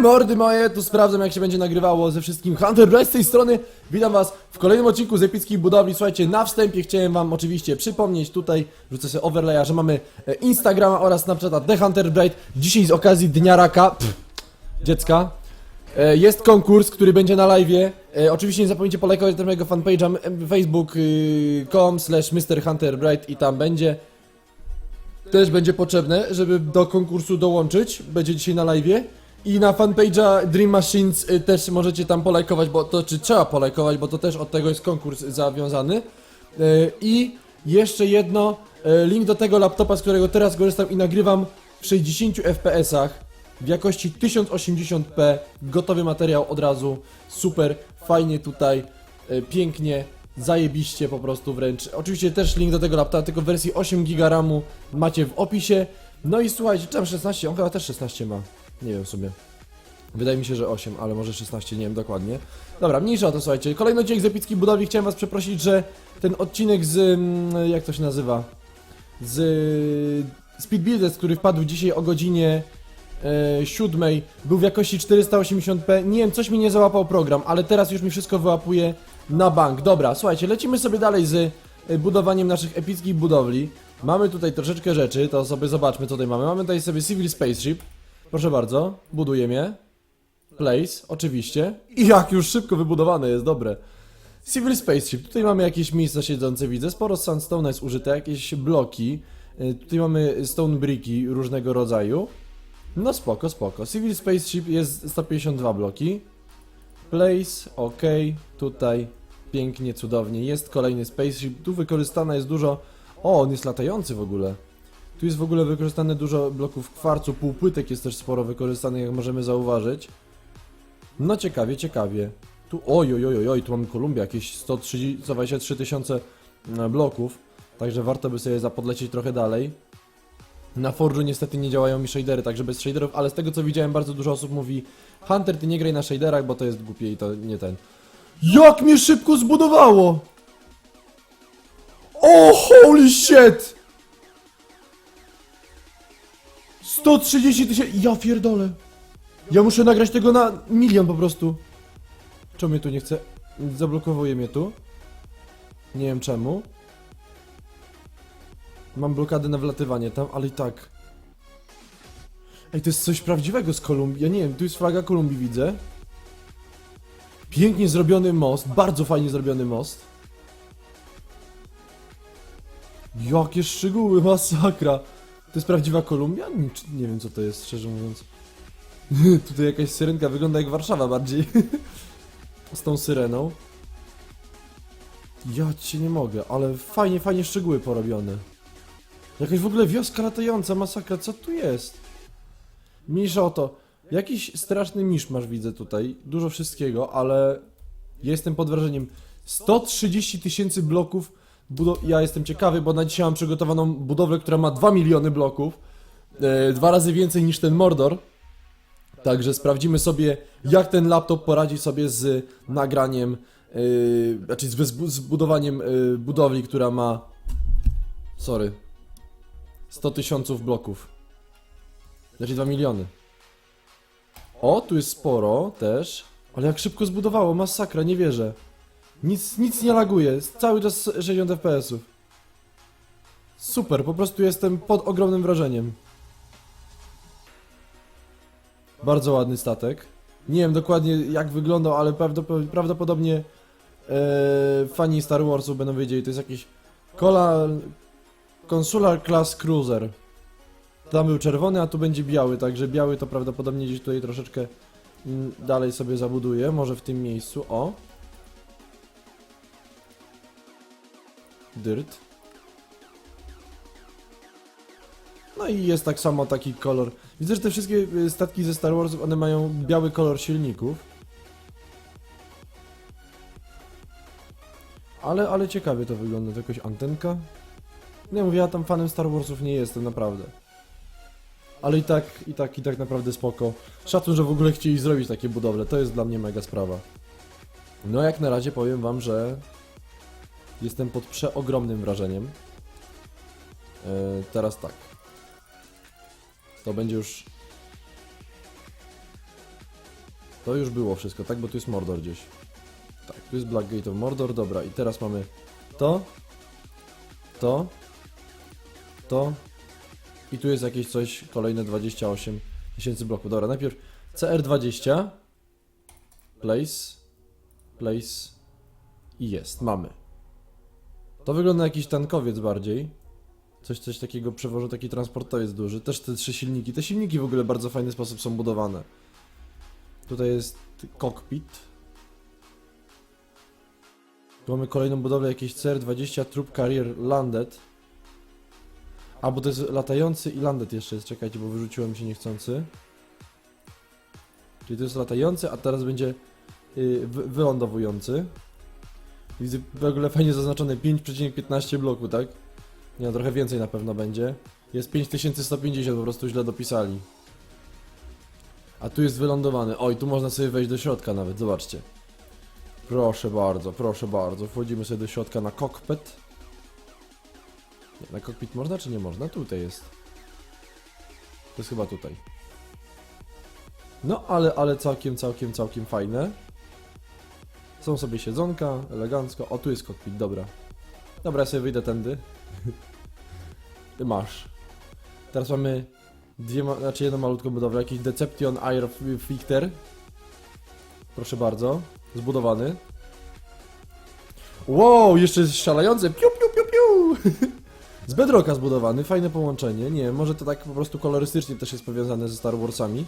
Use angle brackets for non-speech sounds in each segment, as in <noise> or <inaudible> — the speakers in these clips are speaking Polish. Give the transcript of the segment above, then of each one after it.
mordy moje, tu sprawdzam jak się będzie nagrywało ze wszystkim Hunter Black z tej strony Witam was w kolejnym odcinku z epickich budowli Słuchajcie, na wstępie chciałem wam oczywiście przypomnieć tutaj Rzucę sobie overlaya, że mamy e, Instagrama oraz Snapchata The Hunter Bright Dzisiaj z okazji Dnia Raka pff, Dziecka e, Jest konkurs, który będzie na live'ie e, Oczywiście nie zapomnijcie polajkować też mojego fanpage'a facebook.com slash Mr. Hunter Bright i tam będzie też będzie potrzebne, żeby do konkursu dołączyć. Będzie dzisiaj na live'ie. I na fanpage'a Dream Machines y, też możecie tam polajkować, bo to czy trzeba polajkować, bo to też od tego jest konkurs zawiązany. Y, I jeszcze jedno, y, link do tego laptopa, z którego teraz korzystam i nagrywam w 60 fps-ach w jakości 1080p, gotowy materiał od razu, super, fajnie tutaj, pięknie, zajebiście po prostu wręcz. Oczywiście też link do tego laptopa, tylko w wersji 8 GB RAMu macie w opisie. No i słuchajcie, czy tam 16? On chyba też 16 ma. Nie wiem w sumie. Wydaje mi się, że 8, ale może 16, nie wiem dokładnie. Dobra, mniejsza o to, słuchajcie. Kolejny odcinek z Epickiej Budowli. Chciałem was przeprosić, że ten odcinek z... mm, jak to się nazywa? Z... Speed Builders, który wpadł dzisiaj o godzinie e, 7 był w jakości 480p. Nie wiem, coś mi nie załapał program, ale teraz już mi wszystko wyłapuje na bank. Dobra, słuchajcie, lecimy sobie dalej z e, budowaniem naszych epickich budowli. Mamy tutaj troszeczkę rzeczy, to sobie zobaczmy co tutaj mamy. Mamy tutaj sobie Civil Spaceship. Proszę bardzo, budujemy je. Place, oczywiście. I jak już szybko wybudowane jest, dobre. Civil Spaceship, tutaj mamy jakieś miejsca siedzące, widzę, sporo sandstone jest użyte, jakieś bloki. Y, Tutaj mamy stone bricki różnego rodzaju. No spoko, spoko. Civil Spaceship jest 152 bloki. Place, ok, tutaj pięknie, cudownie. Jest kolejny Spaceship, tu wykorzystane jest dużo... O, on jest latający w ogóle. Tu jest w ogóle wykorzystane dużo bloków kwarcu, półpłytek jest też sporo wykorzystanych, jak możemy zauważyć. No ciekawie, ciekawie. Tu, oj, tu mamy Kolumbia, jakieś 130, 123 tysiące e, bloków, także warto by sobie zapodlecieć trochę dalej. Na Forge'u niestety nie działają mi shadery, także bez shaderów, ale z tego co widziałem bardzo dużo osób mówi Hunter, ty nie graj na shaderach, bo to jest głupie i to nie ten. Jak mnie szybko zbudowało! O, holy shit! 130 tysięcy, ja pierdolę. Ja muszę nagrać tego na milion po prostu. Czemu mnie tu nie chce? Zablokowuje mnie tu. Nie wiem czemu. Mam blokadę na wlatywanie tam, ale i tak. Ej, to jest coś prawdziwego z Kolumbii. Ja nie wiem, tu jest flaga Kolumbii, widzę. Pięknie zrobiony most, bardzo fajnie zrobiony most. Jakie szczegóły, masakra. To jest prawdziwa Kolumbia? Nie, wiem co to jest, szczerze mówiąc. <laughs> Tutaj jakaś syrenka wygląda jak Warszawa bardziej. <laughs> Z tą syreną. Ja cię nie mogę, ale fajnie, fajnie szczegóły porobione. Jakaś w ogóle wioska latająca, masakra, co tu jest? Mniejsza o to. Jakiś straszny miszmasz widzę tutaj, dużo wszystkiego, ale jestem pod wrażeniem. 130 tysięcy bloków. Budo- ja jestem ciekawy, bo na dzisiaj mam przygotowaną budowlę, która ma 2 miliony bloków. E, dwa razy więcej niż ten Mordor. Także sprawdzimy sobie, jak ten laptop poradzi sobie z nagraniem, yy, znaczy z, z budowaniem yy, budowli, która ma. Sorry. 100 tysiąców bloków. Znaczy 2 miliony. O, tu jest sporo też. Ale jak szybko zbudowało, masakra, nie wierzę. Nic, nic nie laguje, cały czas 60 fps-ów. Super, po prostu jestem pod ogromnym wrażeniem. Bardzo ładny statek. Nie wiem dokładnie jak wyglądał, ale prawdopod- prawdopodobnie e, fani Star Warsu będą wiedzieli, to jest jakiś Cola, Consular Class Cruiser. Tam był czerwony, a tu będzie biały, także biały to prawdopodobnie gdzieś tutaj troszeczkę mm, dalej sobie zabuduję, może w tym miejscu, o. Dyrt. No i jest tak samo taki kolor. Widzę, że te wszystkie y, statki ze Star Wars, one mają biały kolor silników. Ale, ale ciekawie to wygląda, to jakaś antenka. Nie mówię, ja tam fanem Star Warsów nie jestem, naprawdę. Ale i tak, i tak, i tak naprawdę spoko. Szacun, że w ogóle chcieli zrobić takie budowle, to jest dla mnie mega sprawa. No jak na razie powiem wam, że jestem pod przeogromnym wrażeniem. Yy, teraz tak. To będzie już To już było wszystko, tak? Bo tu jest Mordor gdzieś. Tak, tu jest Black Gate of Mordor, dobra. I teraz mamy to, to, to i tu jest jakieś coś, kolejne 28 tysięcy bloków. Dobra, najpierw CR20, place, place i jest, mamy. To wygląda jak jakiś tankowiec bardziej. Coś, coś takiego przewożą, taki transportowiec duży. Też te trzy silniki. Te silniki w ogóle w bardzo fajny sposób są budowane. Tutaj jest cockpit. Tu mamy kolejną budowlę, jakieś CR20 Troop Carrier Landed. A, bo to jest latający i landed jeszcze jest, czekajcie, bo wyrzuciłem się niechcący. Czyli to jest latający, a teraz będzie yy, wy wylądowujący. Widzę w ogóle fajnie zaznaczone 5,15 bloku, tak? Nie, no, trochę więcej na pewno będzie. Jest 5150, po prostu źle dopisali. A tu jest wylądowany. Oj, tu można sobie wejść do środka nawet, zobaczcie. Proszę bardzo, proszę bardzo. Wchodzimy sobie do środka na cockpit. Nie, na cockpit można czy nie można? Tutaj jest. To jest chyba tutaj. No, ale, ale całkiem, całkiem, całkiem fajne. Są sobie siedzonka, elegancko. O, tu jest cockpit, dobra. Dobra, ja sobie wyjdę tędy. <laughs> Ty masz. Teraz mamy dwie, ma- znaczy jedną malutką budowlę, jakiś Deception Air Fichter. Proszę bardzo, zbudowany. Wow, jeszcze jest szalający. Piu, piu, piu, piu. <laughs> Z Bedrocka zbudowany, fajne połączenie. Nie może to tak po prostu kolorystycznie też jest powiązane ze Star Warsami.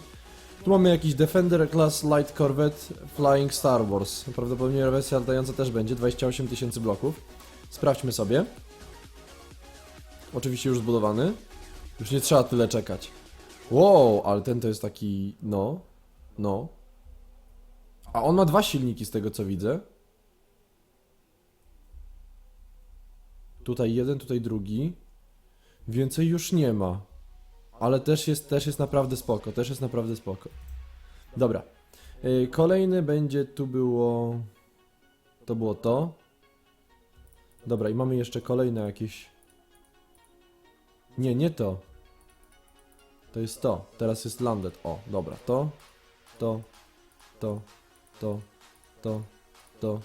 Tu mamy jakiś Defender Class Light Corvette Flying Star Wars. Prawdopodobnie wersja latająca też będzie, 28 tysięcy bloków. Sprawdźmy sobie. Oczywiście już zbudowany. Już nie trzeba tyle czekać. Wow, ale ten to jest taki, no, no. A on ma dwa silniki z tego co widzę. Tutaj jeden, tutaj drugi. Więcej już nie ma. Ale też jest, też jest naprawdę spoko, też jest naprawdę spoko. Dobra. Yy, Kolejny będzie, tu było... To było to. Dobra, i mamy jeszcze kolejne jakieś... Nie, nie to. To jest to. Teraz jest landed. O, dobra. To, to, to, to, to, to,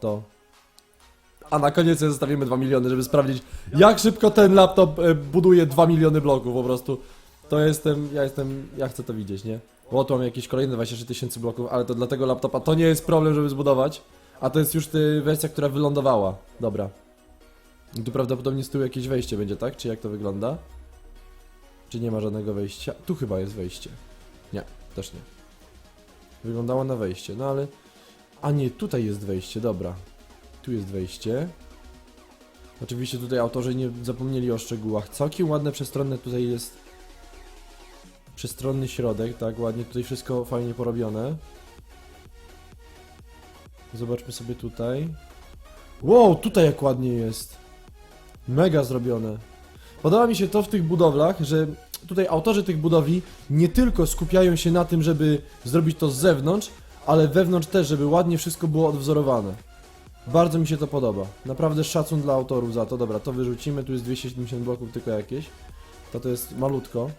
to. A na koniec zostawimy 2 miliony, żeby sprawdzić, jak szybko ten laptop e, buduje 2 miliony bloków po prostu. To jestem, ja jestem, ja chcę to widzieć, nie? Bo tu mam jakieś kolejne 23 tysięcy bloków, ale to dla tego laptopa to nie jest problem, żeby zbudować. A to jest już ty, wersja, która wylądowała. Dobra. I tu prawdopodobnie z tyłu jakieś wejście będzie, tak? Czy jak to wygląda? Czy nie ma żadnego wejścia? Tu chyba jest wejście. Nie, też nie. Wyglądało na wejście, no ale... A nie, tutaj jest wejście, dobra. Tu jest wejście. Oczywiście tutaj autorzy nie zapomnieli o szczegółach. Całkiem ładne, przestronne tutaj jest... Przestronny środek, tak, ładnie tutaj wszystko fajnie porobione. Zobaczmy sobie tutaj. Wow, tutaj jak ładnie jest. Mega zrobione. Podoba mi się to w tych budowlach, że tutaj autorzy tych budowli nie tylko skupiają się na tym, żeby zrobić to z zewnątrz, ale wewnątrz też, żeby ładnie wszystko było odwzorowane. Bardzo mi się to podoba. Naprawdę szacun dla autorów za to. Dobra, to wyrzucimy. Tu jest 270 bloków tylko jakieś. To to jest malutko.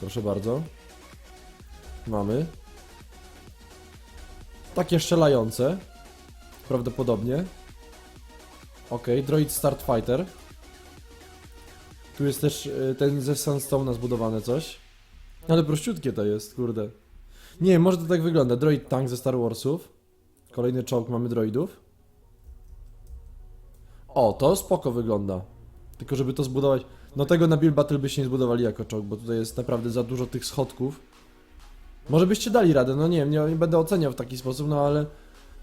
Proszę bardzo. Mamy. Takie strzelające. Prawdopodobnie. Ok, Droid Start Fighter. Tu jest też y, ten ze Sandstone'a zbudowane coś. Ale prościutkie to jest, kurde. Nie, może to tak wygląda. Droid Tank ze Star Warsów. Kolejny czołg, mamy droidów. O, to spoko wygląda. Tylko żeby to zbudować... No tego na Build Battle byście nie zbudowali jako czołg, bo tutaj jest naprawdę za dużo tych schodków. Może byście dali radę, no nie wiem, nie, nie będę oceniał w taki sposób, no ale...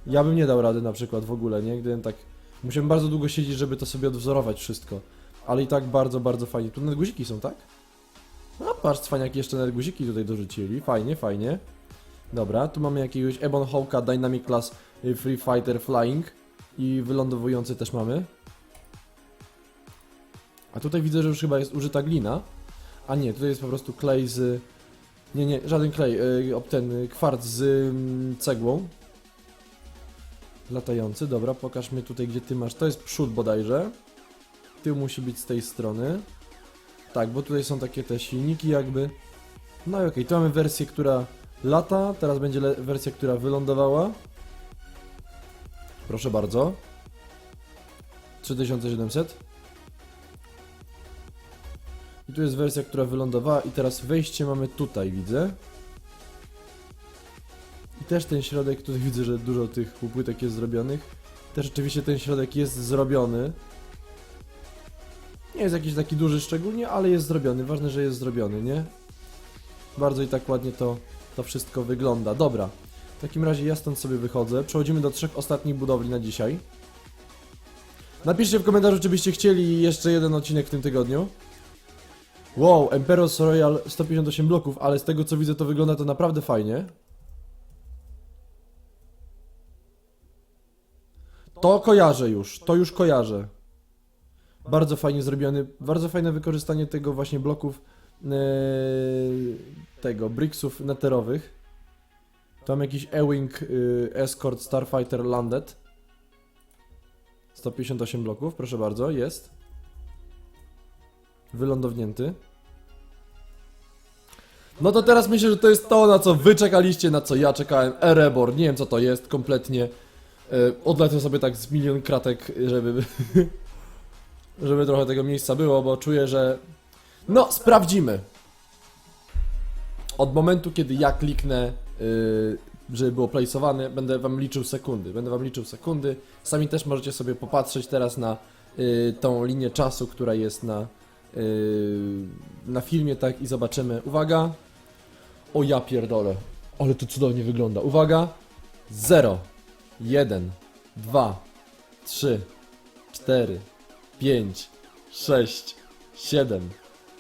Ja bym nie dał rady na przykład w ogóle, nie? Gdybym tak... Musiałem bardzo długo siedzieć, żeby to sobie odwzorować wszystko. Ale i tak bardzo, bardzo fajnie. Tu nawet guziki są, tak? No patrz, cwaniaki jeszcze nawet guziki tutaj dorzucili. Fajnie, fajnie. Dobra, tu mamy jakiegoś Ebon Hawka Dynamic Class y, Free Fighter Flying. I wylądowujący też mamy. A tutaj widzę, że już chyba jest użyta glina. A nie, tutaj jest po prostu klej z... Nie, nie, żaden klej, yy, ten y, kwarc z mm, cegłą. Latający, dobra, pokaż mi tutaj, gdzie ty masz. To jest przód bodajże. Tył musi być z tej strony. Tak, bo tutaj są takie te silniki jakby. No i okej, tu mamy wersję, która lata. Teraz będzie wersja, która wylądowała. Proszę bardzo. 3700. I tu jest wersja, która wylądowała i teraz wejście mamy tutaj, widzę. I też ten środek, tutaj widzę, że dużo tych półpłytek jest zrobionych. Też oczywiście ten środek jest zrobiony. Nie jest jakiś taki duży szczególnie, ale jest zrobiony. Ważne, że jest zrobiony, nie? Bardzo i tak ładnie to, to wszystko wygląda. Dobra. W takim razie ja stąd sobie wychodzę. Przechodzimy do trzech ostatnich budowli na dzisiaj. Napiszcie w komentarzu, czy byście chcieli jeszcze jeden odcinek w tym tygodniu. Wow, Emperor's Royal 158 bloków, ale z tego co widzę to wygląda to naprawdę fajnie. To kojarzę już, to już kojarzę. Bardzo fajnie zrobiony, bardzo fajne wykorzystanie tego właśnie bloków tego, bricksów neterowych. Tam jakiś Ewing yy, Escort Starfighter Landed. 158 bloków, proszę bardzo, jest. Wylądownięty. No to teraz myślę, że to jest to, na co wy czekaliście, na co ja czekałem. Erebor, nie wiem co to jest kompletnie. Yy, odlecę sobie tak z milion kratek, żeby... <laughs> żeby trochę tego miejsca było, bo czuję, że... No, sprawdzimy. Od momentu, kiedy ja kliknę, yy, żeby było placeowane, będę wam liczył sekundy. Będę wam liczył sekundy. Sami też możecie sobie popatrzeć teraz na yy, tą linię czasu, która jest na, yy, na filmie, tak, i zobaczymy. Uwaga. O ja pierdolę. Ale to cudownie wygląda. Uwaga. 0, 1, 2, 3, 4, 5, 6, 7,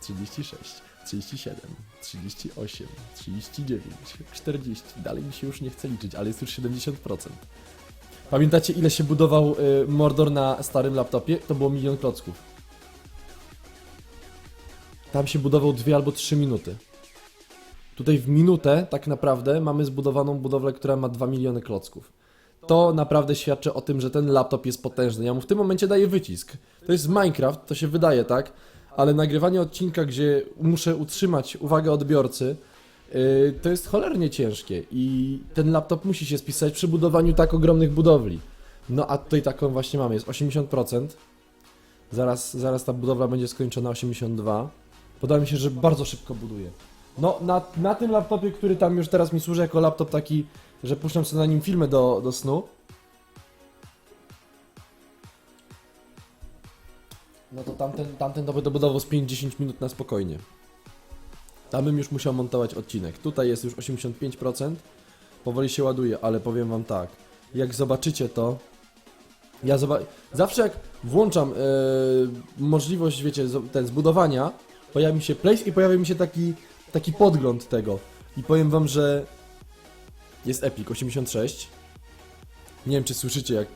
36, 37, 38, 39, 40. Dalej mi się już nie chce liczyć, ale jest już 70%. Pamiętacie ile się budował y, Mordor na starym laptopie? To było milion klocków. Tam się budował 2 albo 3 minuty. Tutaj w minutę tak naprawdę mamy zbudowaną budowlę, która ma 2 miliony klocków. To naprawdę świadczy o tym, że ten laptop jest potężny. Ja mu w tym momencie daję wycisk. To jest Minecraft, to się wydaje, tak? Ale nagrywanie odcinka, gdzie muszę utrzymać uwagę odbiorcy, yy, to jest cholernie ciężkie i ten laptop musi się spisać przy budowaniu tak ogromnych budowli. No a tutaj taką właśnie mamy, jest 80%. Zaraz, zaraz ta budowla będzie skończona 82. Podoba mi się, że bardzo szybko buduje. No, na, na tym laptopie, który tam już teraz mi służy jako laptop taki, że puszczam sobie na nim filmy do, do snu. No to tamten, tamten dobudował z 5-10 minut na spokojnie. Tam bym już musiał montować odcinek. Tutaj jest już 85%. Powoli się ładuje, ale powiem wam tak. Jak zobaczycie to, ja zawsze jak włączam e, możliwość, wiecie, ten zbudowania, pojawi mi się place i pojawia mi się taki, taki podgląd tego. I powiem wam, że jest Epic 86. Nie wiem, czy słyszycie, jak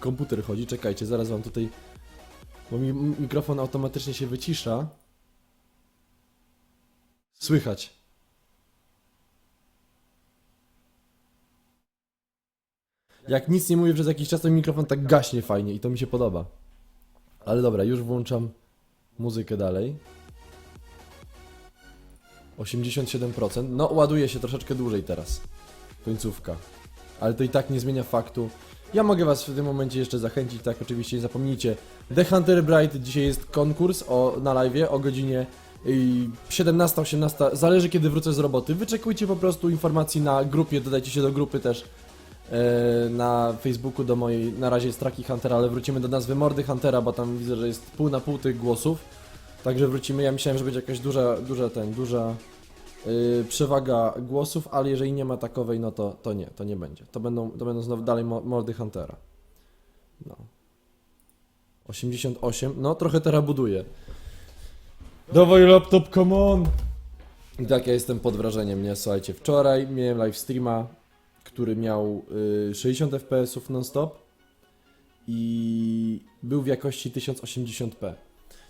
komputer chodzi. Czekajcie, zaraz wam tutaj. Bo mi mikrofon automatycznie się wycisza. Słychać. Jak nic nie mówię przez jakiś czas, to mikrofon tak gaśnie fajnie i to mi się podoba. Ale dobra, już włączam muzykę dalej. 87%. No, ładuje się troszeczkę dłużej teraz. Końcówka. Ale to i tak nie zmienia faktu. Ja mogę was w tym momencie jeszcze zachęcić, tak oczywiście nie zapomnijcie. The Hunter Bright dzisiaj jest konkurs o, na live o godzinie 17-18, zależy kiedy wrócę z roboty. Wyczekujcie po prostu informacji na grupie, dodajcie się do grupy też e, na Facebooku do mojej, na razie jest Traki Hunter, ale wrócimy do nazwy Mordy Huntera, bo tam widzę, że jest pół na pół tych głosów. Także wrócimy, ja myślałem, że będzie jakaś duża, duża ten, duża przewaga głosów, ale jeżeli nie ma takowej, no to, to nie, to nie będzie. To będą, to będą znowu dalej mo- mordy Huntera. No. 88, no trochę teraz buduje. Dawaj laptop, come on! I tak ja jestem pod wrażeniem, nie? Słuchajcie, wczoraj miałem live streama, który miał y, 60 fps non-stop i był w jakości 1080p.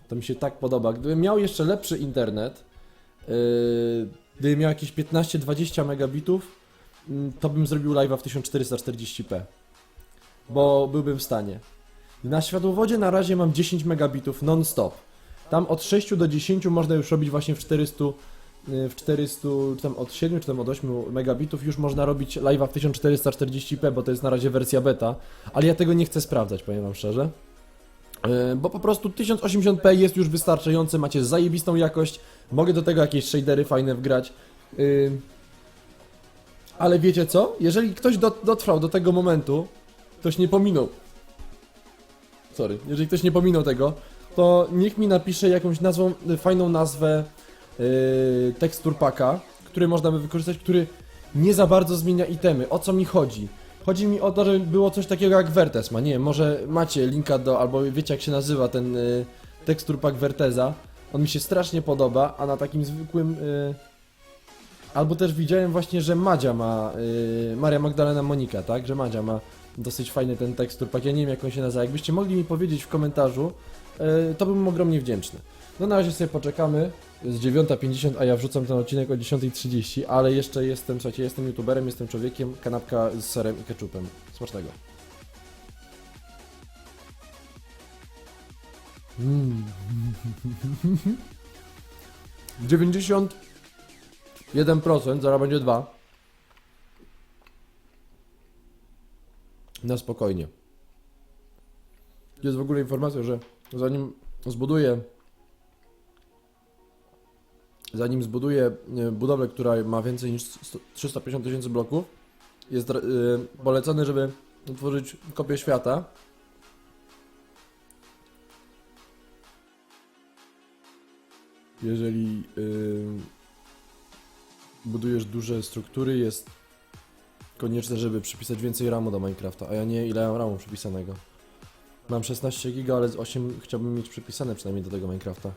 To mi się tak podoba. Gdybym miał jeszcze lepszy internet, yy, gdybym miał jakieś 15-20 megabitów, mm, to bym zrobił live'a w 1440p. Bo byłbym w stanie. Na światłowodzie na razie mam 10 megabitów non-stop. Tam od 6 do 10 można już robić właśnie w 400, yy, w 400, czy tam od 7 czy tam od 8 megabitów już można robić live'a w 1440p, bo to jest na razie wersja beta, ale ja tego nie chcę sprawdzać, powiem wam szczerze. Yy, Bo po prostu 1080p jest już wystarczające, macie zajebistą jakość, mogę do tego jakieś shadery fajne wgrać. Yy, Ale wiecie co? Jeżeli ktoś dot- dotrwał do tego momentu, ktoś nie pominął. Sorry, jeżeli ktoś nie pominął tego, to niech mi napisze jakąś nazwą, fajną nazwę yy, tekstur paka, który można by wykorzystać, który nie za bardzo zmienia itemy. O co mi chodzi? Chodzi mi o to, żeby było coś takiego jak Vertesma. Nie wiem, może macie linka do, albo wiecie jak się nazywa ten y, tekstur pack Verteza. On mi się strasznie podoba, a na takim zwykłym... Y, albo też widziałem właśnie, że Madzia ma, y, Maria Magdalena Monika, tak? Że Madzia ma dosyć fajny ten tekstur pack. Ja nie wiem jak on się nazywa. Jakbyście mogli mi powiedzieć w komentarzu, y, to bym ogromnie wdzięczny. No na razie sobie poczekamy. Jest 9.50, a ja wrzucam ten odcinek o 10.30, ale jeszcze jestem, słuchajcie, jestem youtuberem, jestem człowiekiem, kanapka z serem i ketchupem. Smacznego. Mm. 91%, zaraz będzie 2. Na spokojnie. Jest w ogóle informacja, że zanim zbuduję zanim zbuduję e, budowlę, która ma więcej niż 100 350 tysięcy bloków, jest e, polecone, żeby utworzyć kopię świata. Jeżeli e, budujesz duże struktury, jest konieczne, żeby przypisać więcej RAMu do Minecrafta, a ja nie ile mam RAMu przypisanego. Mam 16 giga, ale z 8 chciałbym mieć przypisane przynajmniej do tego Minecrafta.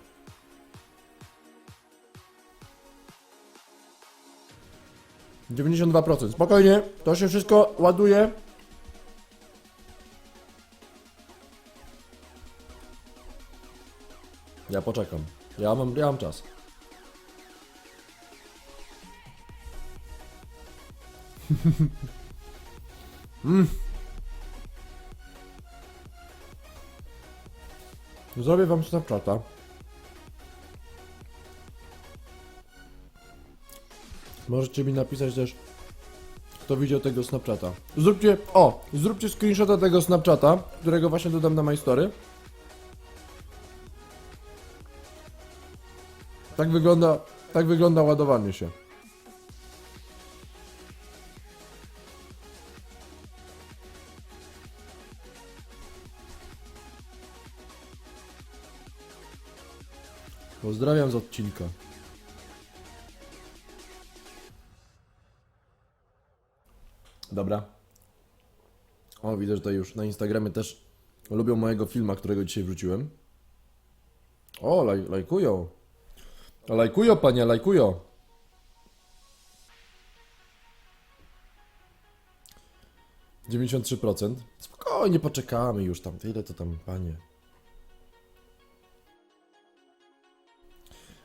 Dziewięćdziesiąt dwa procent. Spokojnie, to się wszystko ładuje. Ja poczekam. Ja mam, ja mam czas. <laughs> mm. Zrobię wam Snapchata. Możecie mi napisać też, kto widział tego Snapchata. Zróbcie, o, zróbcie screenshota tego Snapchata, którego właśnie dodam na MyStory. Tak wygląda, tak wygląda ładowanie się. Pozdrawiam z odcinka. Dobra. O, widzę, że tutaj już na Instagramie też lubią mojego filma, którego dzisiaj wrzuciłem. O, laj, lajkują. Lajkują, panie, lajkują. Dziewięćdziesiąt trzy procent. Spokojnie poczekamy już tam. Tyle to tam, panie.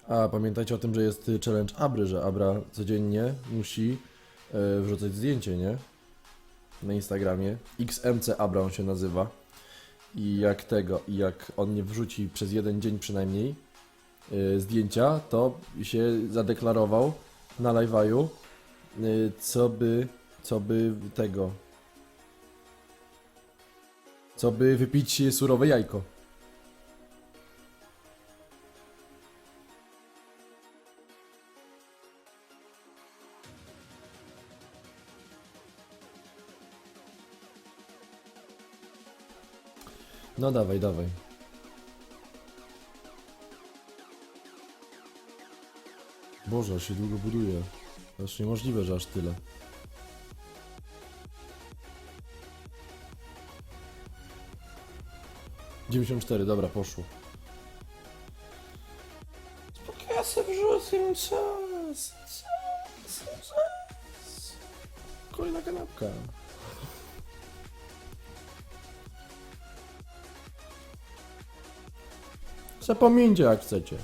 A pamiętajcie o tym, że jest challenge Abry, że Abra codziennie musi e, wrzucać zdjęcie, nie? Na Instagramie. XMC Abra on się nazywa. I jak tego, i jak on nie wrzuci przez jeden dzień przynajmniej e, zdjęcia, to się zadeklarował na live'aju, e, co by, co by tego, co by wypić surowe jajko. No dawaj, dawaj. Boże, się długo buduje. To już niemożliwe, że aż tyle. Dziewięćdziesiąt cztery, dobra, poszło. Spokojnie ja sobie wrzucę czas, czas, czas. Kolejna kanapka. Zapomnijcie jak chcecie.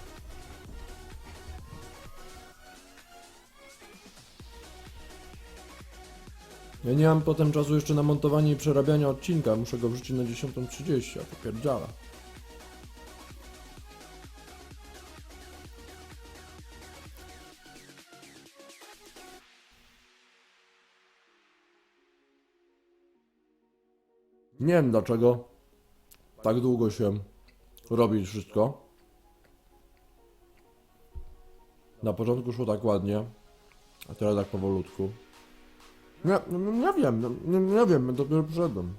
Ja nie mam potem czasu jeszcze na montowanie i przerabianie odcinka. Muszę go wrzucić na 10.30, a to pierdziala. Nie wiem dlaczego tak długo się robi wszystko. Na początku szło tak ładnie, a teraz tak powolutku. Nie, no, no, nie wiem, no, nie, nie wiem, dopiero przyszedłem.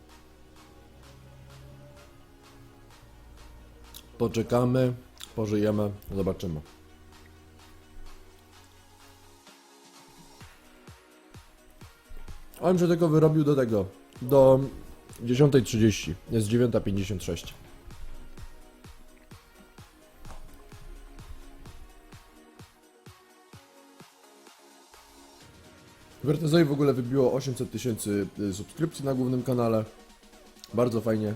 Poczekamy, pożyjemy, zobaczymy. On się tylko wyrobił do tego, do 10.30, jest 9.56. Wertezoi w ogóle wybiło 800 tysięcy y, subskrypcji na głównym kanale. Bardzo fajnie.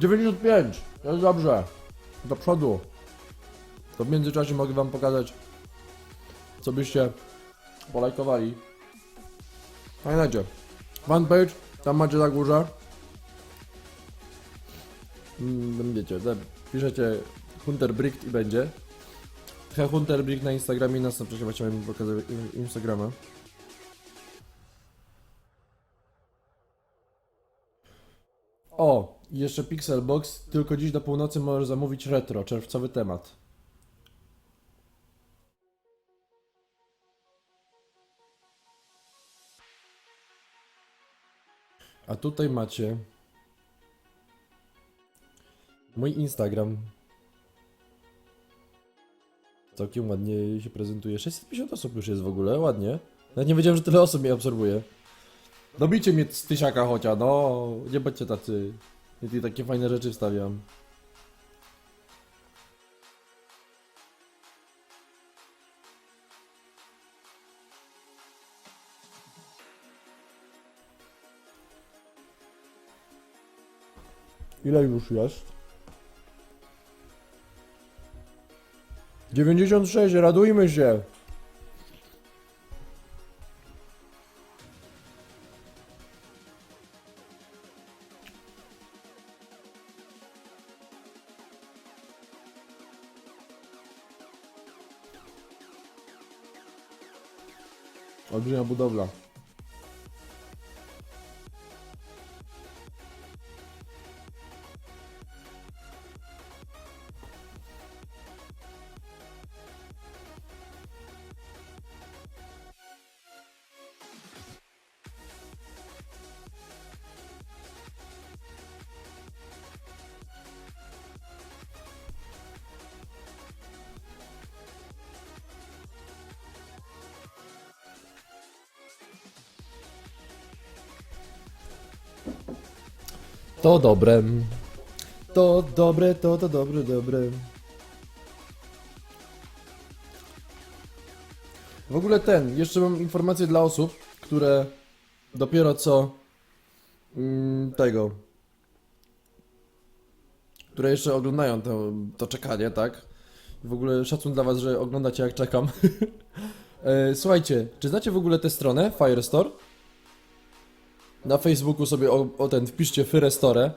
Dziewięćdziesiąt pięć, jest dobrze. Do przodu. To w międzyczasie mogę wam pokazać, co byście polajkowali. Pamiętajcie, fanpage, tam macie na górze. Mm, wiecie, piszecie Hunter Brick i będzie. Hunter Brick na Instagramie i na Snapchacie macie pokazać Instagrama. Jeszcze Pixelbox. Tylko dziś do północy możesz zamówić retro, czerwcowy temat. A tutaj macie mój Instagram. Całkiem ładnie się prezentuje. 650 osób już jest w ogóle, ładnie. Nawet nie wiedziałem, że tyle osób mnie obserwuje. Dobijcie mnie z tysiaka chociaż, no. Nie bądźcie tacy. Ja tu takie fajne rzeczy wstawiam. Ile już jest? 96, radujmy się! Olbrzymia budowla. To dobre. To dobre, to to dobre, dobre. W ogóle ten, jeszcze mam informację dla osób, które dopiero co mm, tego, które jeszcze oglądają to, to czekanie, tak? W ogóle szacun dla was, że oglądacie jak czekam. <laughs> E, Słuchajcie, czy znacie w ogóle tę stronę Firestore? Na Facebooku sobie o, o ten wpiszcie Firestore.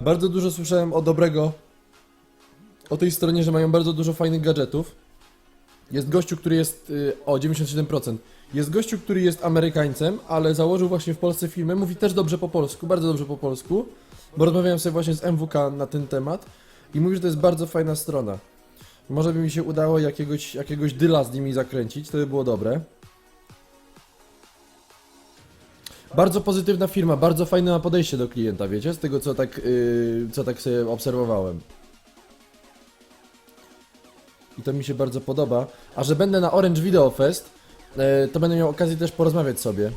Bardzo dużo słyszałem o dobrego o tej stronie, że mają bardzo dużo fajnych gadżetów. Jest gościu, który jest y, o 97%. Jest gościu, który jest Amerykańcem, ale założył właśnie w Polsce filmy. Mówi też dobrze po polsku, bardzo dobrze po polsku. Bo rozmawiałem sobie właśnie z MWK na ten temat i mówi, że to jest bardzo fajna strona. Może by mi się udało jakiegoś, jakiegoś dyla z nimi zakręcić, to by było dobre. Bardzo pozytywna firma, bardzo fajne ma podejście do klienta, wiecie? Z tego co tak, yy, co tak sobie obserwowałem. I to mi się bardzo podoba. A że będę na Orange Video Fest, yy, to będę miał okazję też porozmawiać sobie.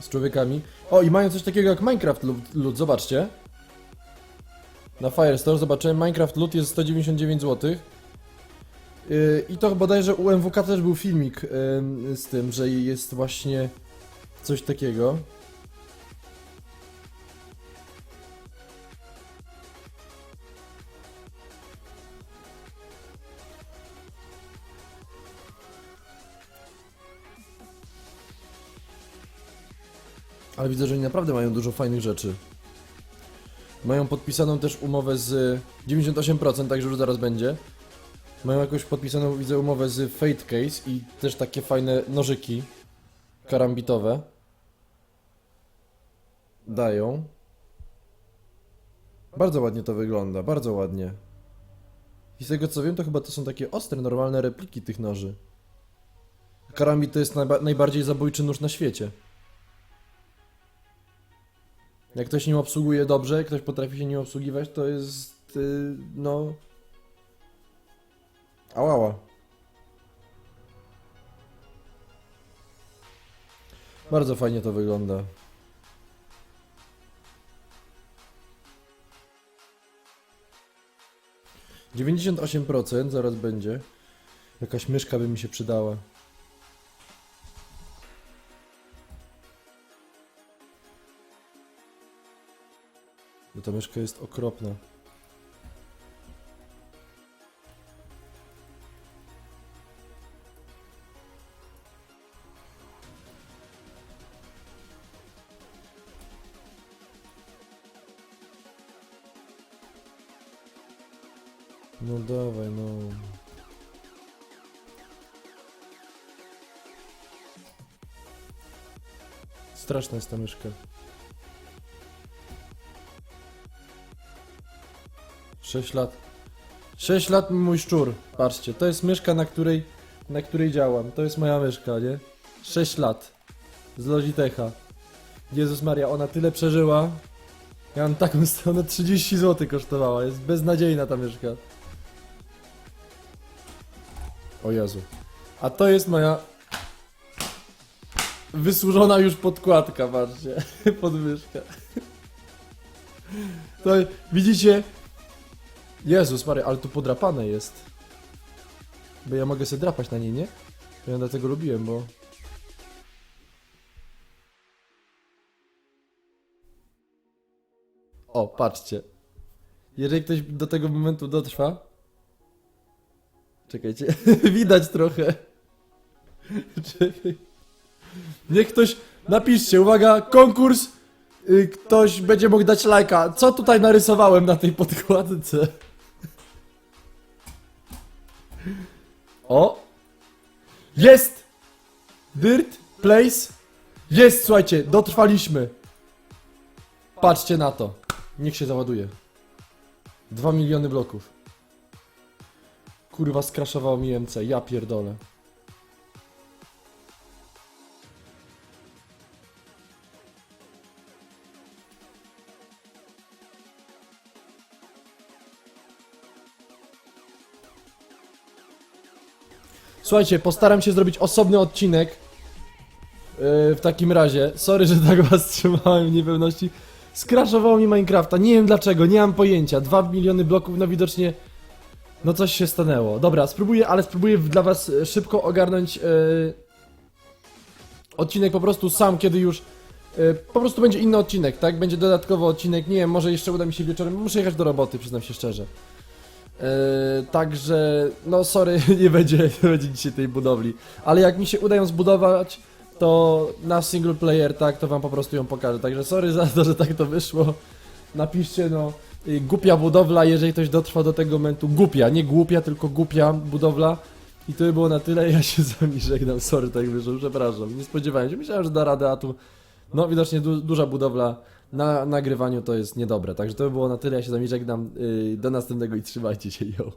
Z człowiekami. O, i mają coś takiego jak Minecraft Loot, loot zobaczcie. Na Firestore zobaczyłem, Minecraft Loot jest 199 zł. Yy, I to bodajże u MWK też był filmik yy, z tym, że jest właśnie coś takiego. Ale widzę, że oni naprawdę mają dużo fajnych rzeczy. Mają podpisaną też umowę z 98%, także już zaraz będzie. Mają jakąś podpisaną, widzę, umowę z Fate Case i też takie fajne nożyki karambitowe. Dają. Bardzo ładnie to wygląda, bardzo ładnie. I z tego co wiem, to chyba to są takie ostre, normalne repliki tych noży. Karambit to jest najba najbardziej zabójczy nóż na świecie. Jak ktoś nim obsługuje dobrze, ktoś potrafi się nim obsługiwać, to jest, yy, no... Ałała. Bardzo fajnie to wygląda. Dziewięćdziesiąt osiem procent zaraz będzie. Jakaś myszka by mi się przydała. Bo ta myszka jest okropna. No dawaj, no. Straszna jest ta myszka. 6 lat. 6 lat mój szczur. Patrzcie, to jest myszka, na której, na której działam. To jest moja myszka, nie? 6 lat. Z Logitecha. Jezus Maria, ona tyle przeżyła. Ja mam taką stronę, 30 zł kosztowała. Jest beznadziejna ta myszka. O Jezu. A to jest moja wysłużona już podkładka, patrzcie. <laughs> Podwyżka. To widzicie? Jezus Maria, ale tu podrapane jest. Bo ja mogę sobie drapać na niej, nie? Ja dlatego lubiłem, bo... O, patrzcie. Jeżeli ktoś do tego momentu dotrwa... Czekajcie, <laughs> widać trochę. Niech ktoś... Napiszcie, uwaga, konkurs! Y, Ktoś będzie mógł dać lajka. Co tutaj narysowałem na tej podkładce? O! Jest! Dirt Place. Jest, słuchajcie, dotrwaliśmy. Patrzcie na to. Niech się załaduje. 2 miliony bloków. Kurwa, skraszowało mi MC, ja pierdolę. Słuchajcie, postaram się zrobić osobny odcinek. Yy, w takim razie, sorry, że tak was trzymałem w niepewności. Skraszowało mi Minecrafta, nie wiem dlaczego, nie mam pojęcia. 2 miliony bloków, no widocznie. No coś się stanęło. Dobra, spróbuję, ale spróbuję dla was e, szybko ogarnąć yy, odcinek po prostu sam, kiedy już. yy, po prostu będzie inny odcinek, tak? Będzie dodatkowy odcinek. Nie wiem, może jeszcze uda mi się wieczorem. Muszę jechać do roboty, przyznam się szczerze. Yy, także, no sorry, <laughs> nie będzie, nie będzie dzisiaj tej budowli. Ale jak mi się uda ją zbudować, to na single player, tak, to wam po prostu ją pokażę. Także sorry za to, że tak to wyszło. Napiszcie, no, głupia budowla, jeżeli ktoś dotrwa do tego momentu. Głupia, nie głupia, tylko głupia budowla. I to by było na tyle, ja się z wami żegnam, sorry, tak wyszło, przepraszam. Nie spodziewałem się, myślałem, że da radę, a tu, no widocznie du duża budowla na nagrywaniu to jest niedobre. Także to by było na tyle, ja się z wami żegnam, yy, do następnego i trzymajcie się, yo.